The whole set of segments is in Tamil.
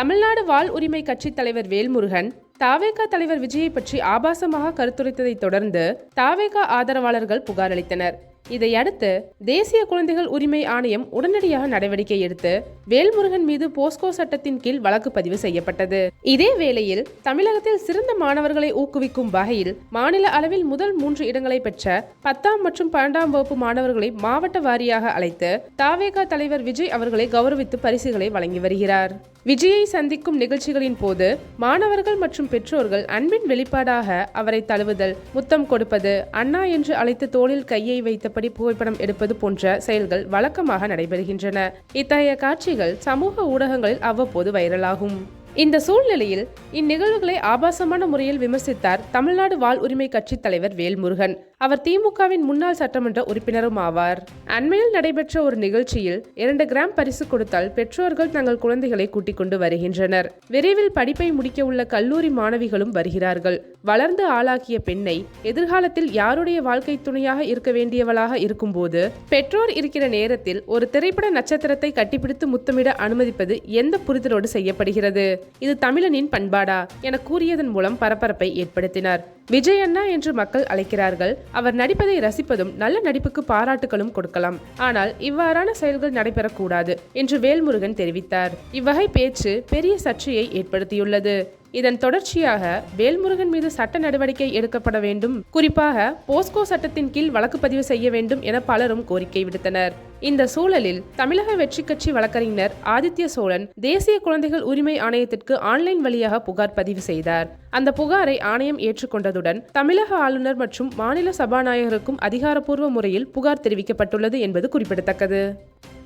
தமிழ்நாடு வாழ் உரிமை கட்சித் தலைவர் வேல்முருகன் தாவேகா தலைவர் விஜயை பற்றி ஆபாசமாக கருத்துரைத்ததைத் தொடர்ந்து தாவேகா ஆதரவாளர்கள் புகார் அளித்தனர் இதையடுத்து தேசிய குழந்தைகள் உரிமை ஆணையம் உடனடியாக நடவடிக்கை எடுத்து வேல்முருகன் மீது போஸ்கோ சட்டத்தின் கீழ் வழக்கு பதிவு செய்யப்பட்டது. இதே வேளையில் தமிழகத்தில் சிறந்த மாணவர்களை ஊக்குவிக்கும் வகையில் மாநில அளவில் முதல் மூன்று இடங்களை பெற்ற பத்தாம் மற்றும் பன்னெண்டாம் வகுப்பு மாணவர்களை மாவட்ட வாரியாக அழைத்து தாவேகா தலைவர் விஜய் அவர்களை கௌரவித்து பரிசுகளை வழங்கி வருகிறார். விஜயை சந்திக்கும் நிகழ்ச்சிகளின் போது மாணவர்கள் மற்றும் பெற்றோர்கள் அன்பின் வெளிப்பாடாக அவரை தழுவுதல் முத்தம் கொடுப்பது அண்ணா என்று அழைத்து தோளில் கையை வைத்தபடி புகைப்படம் எடுப்பது போன்ற செயல்கள் வழக்கமாக நடைபெறுகின்றன. இத்தகைய காட்சிகள் சமூக ஊடகங்களில் அவ்வப்போது வைரலாகும். இந்த சூழ்நிலையில் இந்நிகழ்வுகளை ஆபாசமான முறையில் விமர்சித்தார் தமிழ்நாடு வாழ் உரிமை கட்சித் தலைவர் வேல்முருகன். அவர் திமுகவின் முன்னாள் சட்டமன்ற உறுப்பினரும் ஆவார். அண்மையில் நடைபெற்ற ஒரு நிகழ்ச்சியில் இரண்டு கிராம் பரிசு கொடுத்தால் பெற்றோர்கள் தங்கள் குழந்தைகளை கூட்டிக் கொண்டு வருகின்றனர். விரைவில் படிப்பை முடிக்க உள்ள கல்லூரி மாணவிகளும் வருகிறார்கள். வளர்ந்து ஆளாக்கிய பெண்ணை எதிர்காலத்தில் யாருடைய வாழ்க்கை துணையாக இருக்க வேண்டியவளாக இருக்கும்போது பெற்றோர் இருக்கிற நேரத்தில் ஒரு திரைப்பட நட்சத்திரத்தை கட்டிப்பிடித்து முத்தமிட அனுமதிப்பது எந்த புரிதலோடு செய்யப்படுகிறது? இது தமிழனின் பண்பாடா? என கூறியதன் மூலம் பரபரப்பை ஏற்படுத்தினார். விஜய் அண்ணா என்று மக்கள் அழைக்கிறார்கள். அவர் நடிப்பதை ரசிப்பதும் நல்ல நடிப்புக்கு பாராட்டுகளும் கொடுக்கலாம். ஆனால் இவ்வாறான செயல்கள் நடைபெறக்கூடாது என்று வேல்முருகன் தெரிவித்தார். இவ்வகை பேச்சு பெரிய சர்ச்சையை ஏற்படுத்தியுள்ளது. இதன் தொடர்ச்சியாக வேல்முருகன் மீது சட்ட நடவடிக்கை எடுக்கப்பட வேண்டும். குறிப்பாக போஸ்கோ சட்டத்தின் கீழ் வழக்கு பதிவு செய்ய வேண்டும் என பலரும் கோரிக்கை விடுத்தனர். இந்த சூழலில் தமிழக வெற்றி கட்சி வழக்கறிஞர் ஆதித்ய சோழன் தேசிய குழந்தைகள் உரிமை ஆணையத்திற்கு ஆன்லைன் வழியாக புகார் பதிவு செய்தார். அந்த புகாரை ஆணையம் ஏற்றுக்கொண்டதுடன் தமிழக ஆளுநர் மற்றும் மாநில சபாநாயகருக்கும் அதிகாரப்பூர்வ முறையில் புகார் தெரிவிக்கப்பட்டுள்ளது என்பது குறிப்பிடத்தக்கது.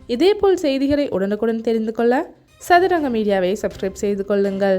இதேபோல் செய்திகளை உடனுக்குடன் தெரிந்து கொள்ள சதுரங்க மீடியாவை சப்ஸ்கிரைப் செய்து கொள்ளுங்கள்.